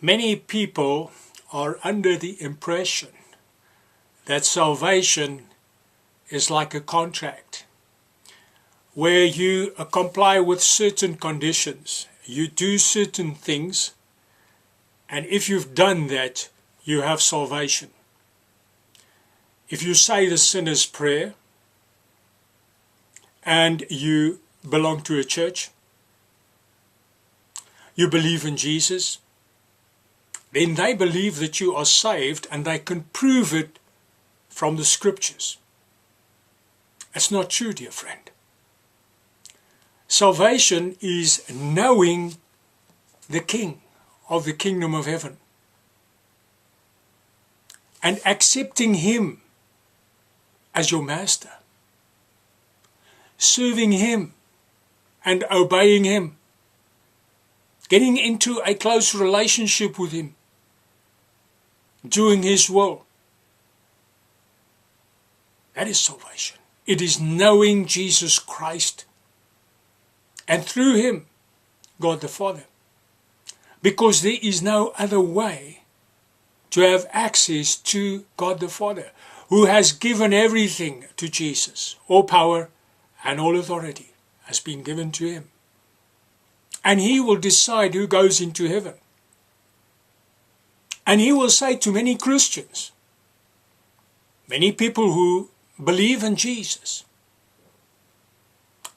Many people are under the impression that salvation is like a contract where you comply with certain conditions, you do certain things, and if you've done that, you have salvation. If you say the sinner's prayer and you belong to a church, you believe in Jesus, then they believe that you are saved and they can prove it from the scriptures. That's not true, dear friend. Salvation is knowing the King of the kingdom of heaven and accepting Him as your master, serving Him and obeying Him, getting into a close relationship with Him, doing His will. That is salvation. It is knowing Jesus Christ and through Him, God the Father. Because there is no other way to have access to God the Father, who has given everything to Jesus. All power and all authority has been given to Him. And He will decide who goes into heaven. And He will say to many Christians, many people who believe in Jesus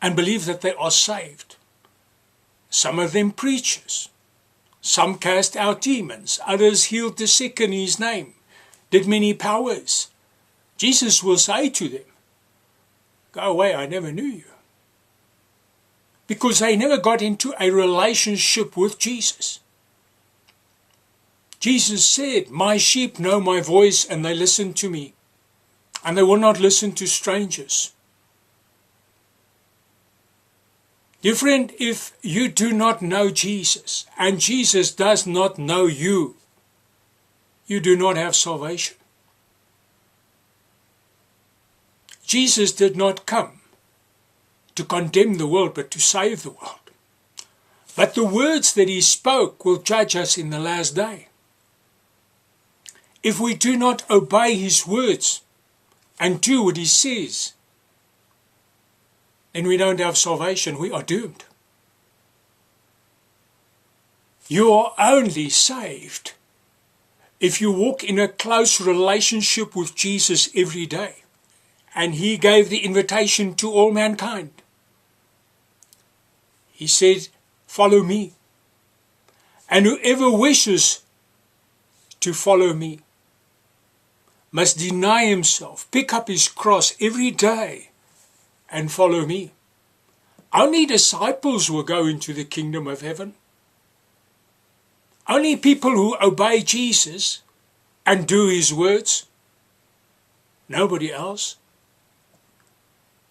and believe that they are saved. Some of them preachers. Some cast out demons. Others healed the sick in his name. Did many powers. Jesus will say to them, Go away, I never knew you. Because they never got into a relationship with Jesus. Jesus said, My sheep know my voice and they listen to me and they will not listen to strangers. Dear friend, if you do not know Jesus and Jesus does not know you, you do not have salvation. Jesus did not come to condemn the world but to save the world. But the words that he spoke will judge us in the last day. If we do not obey his words, and do what he says, then we don't have salvation. We are doomed. You are only saved if you walk in a close relationship with Jesus every day. And he gave the invitation to all mankind. He said, Follow me. And whoever wishes to follow me must deny himself, pick up his cross every day, and follow me. Only disciples will go into the kingdom of heaven. Only people who obey Jesus and do his words. Nobody else.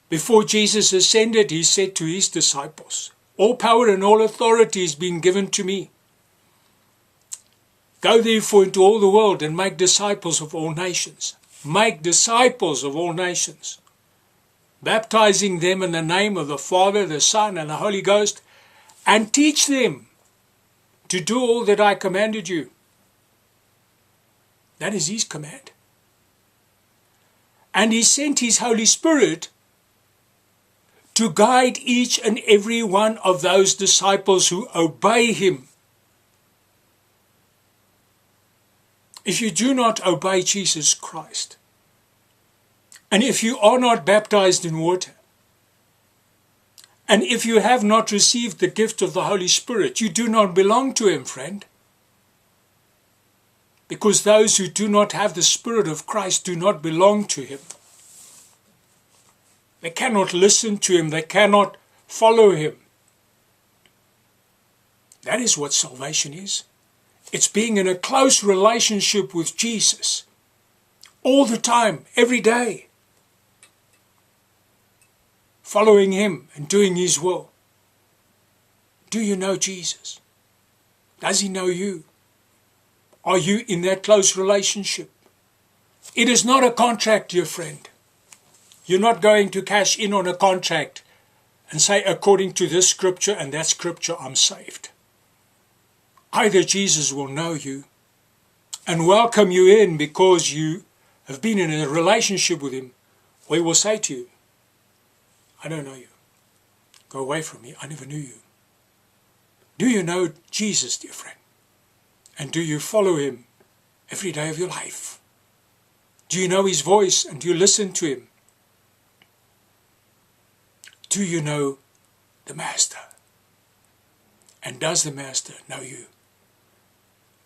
Before Jesus ascended, he said to his disciples, All power and all authority has been given to me. Go therefore into all the world and make disciples of all nations. Make disciples of all nations, baptizing them in the name of the Father, the Son, and the Holy Ghost, and teach them to do all that I commanded you. That is his command. And he sent his Holy Spirit to guide each and every one of those disciples who obey him if you do not obey Jesus Christ, and if you are not baptized in water, and if you have not received the gift of the Holy Spirit, you do not belong to Him, friend. Because those who do not have the Spirit of Christ do not belong to Him. They cannot listen to Him, they cannot follow Him. That is what salvation is. It's being in a close relationship with Jesus all the time, every day. Following Him and doing His will. Do you know Jesus? Does He know you? Are you in that close relationship? It is not a contract, dear friend. You're not going to cash in on a contract and say, according to this scripture and that scripture, I'm saved. Either Jesus will know you and welcome you in because you have been in a relationship with him, or he will say to you, I don't know you. Go away from me. I never knew you. Do you know Jesus, dear friend? And do you follow him every day of your life? Do you know his voice and do you listen to him? Do you know the Master? And does the Master know you?